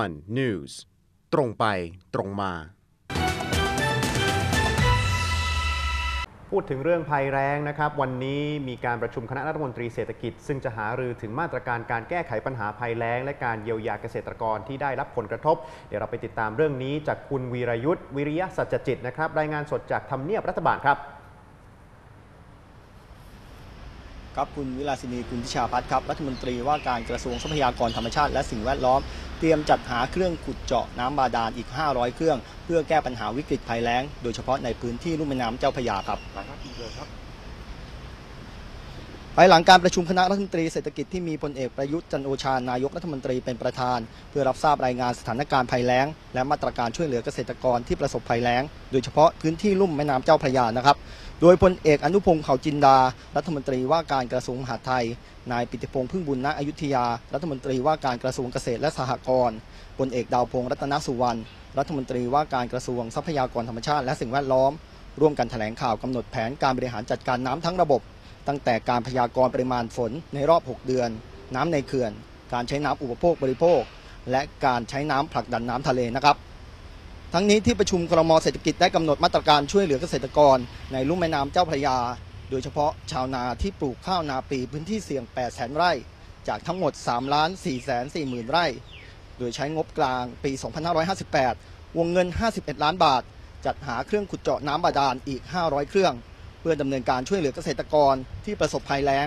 one news ตรงไปตรงมา พูดถึงเรื่องภัยแรงนะครับ วันนี้มีการประชุมคณะรัฐมนตรีเศรษฐกิจ ซึ่งจะหารือถึงมาตรการการแก้ไขปัญหาภัยแล้ง และการเยียวยาเกษตรกรที่ได้รับผลกระทบ เดี๋ยวเราไปติดตามเรื่องนี้จากคุณวีรยุทธ์วิริยะสัจจิตนะครับรายงานสดจากทำเนียบรัฐบาลครับ ครับคุณวิลาสินีคุณทิชาพัฒน์ครับรัฐมนตรีว่าการกระทรวงทรัพยากรธรรมชาติและสิ่งแวดล้อม เตรียมจัดหาเครื่องขุดเจาะน้ำบาดาลอีก 500 เครื่อง เพื่อแก้ปัญหาวิกฤตภัยแล้ง โดยเฉพาะในพื้นที่ลุ่มแม่น้ำเจ้าพระยาครับ ภายหลังการประชุมคณะรัฐมนตรีเศรษฐกิจที่มีพลเอกประยุทธ์จันโอชานายกรัฐมนตรีเป็นประธาน เพื่อรับทราบรายงานสถานการณ์ภัยแล้ง และมาตรการช่วยเหลือเกษตรกรที่ประสบภัยแล้ง โดยเฉพาะพื้นที่ลุ่มแม่น้ำเจ้าพระยานะครับ โดยพลเอกอนุพงศ์เขาจินดา รัฐมนตรีว่าการกระทรวงมหาดไทย นายปิติพงษ์พึ่งบุญณอยุธยา รัฐมนตรีว่าการกระทรวงเกษตรและสหกรณ์พลเอกดาวพงษ์รัตนสุวรรณรัฐมนตรีว่าการกระทรวงทรัพยากรธรรมชาติ และสิ่งแวดล้อม ร่วมกันแถลงข่าวกำหนดแผนการบริหารจัดการน้ำทั้งระบบ ตั้งแต่การพยากรณ์ปริมาณฝนในรอบ 6 เดือน น้ำในเขื่อน การใช้น้ำอุปโภคบริโภค และการใช้น้ำผลักดันน้ำทะเลนะครับ ทั้งนี้ที่ประชุมครมเศรษฐกิจได้กำหนดมาตรการช่วยเหลือเกษตรกร ในลุ่มแม่น้ำเจ้าพระยา โดยเฉพาะชาวนาที่ปลูกข้าวนาปีพื้นที่เสี่ยง 8 0 0แสนไร่ จากทั้งหมด3ล้าน4แสน4หมื่นไร่ โดยใช้งบกลางปี 2558 วงเงิน 51 ล้านบาท จัดหาเครื่องขุดเจาะน้ำบาดาลอีก 500 เครื่อง พื่อดำเนินการช่วยเหลือเกษตรกรที่ประสบภัยแล้ง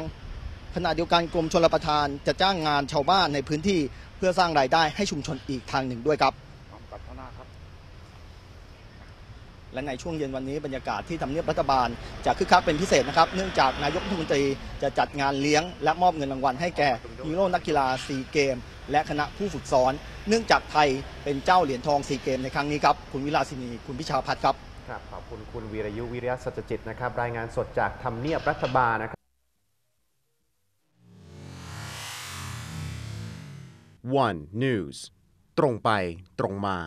ขณะเดียวกันกรมชลประทานจะจ้างงานชาวบ้านในพื้นที่เพื่อสร้างรายได้ให้ชุมชนอีกทางหนึ่งด้วยครับและในช่วงเย็นวันนี้บรรยากาศที่ทำเนียบรัฐบาลจะคึกคักเป็นพิเศษนะครับ เนื่องจากนายกรัฐมนตรีจะจัดงานเลี้ยง และมอบเงินรางวัลให้แก่ฮีโร่นักกีฬาซีเกม และคณะผู้ฝึกสอน เนื่องจากไทยเป็นเจ้าเหรียญทองซีเกมในครั้งนี้ครับ คุณวิลาสินี คุณพิชาพัฒน์ครับ ครับขอบคุณคุณวีรยุวิริยะสัจจิตนะครับ รายงานสดจากทำเนียบรัฐบาลนะครับ one news ตรงไปตรงมา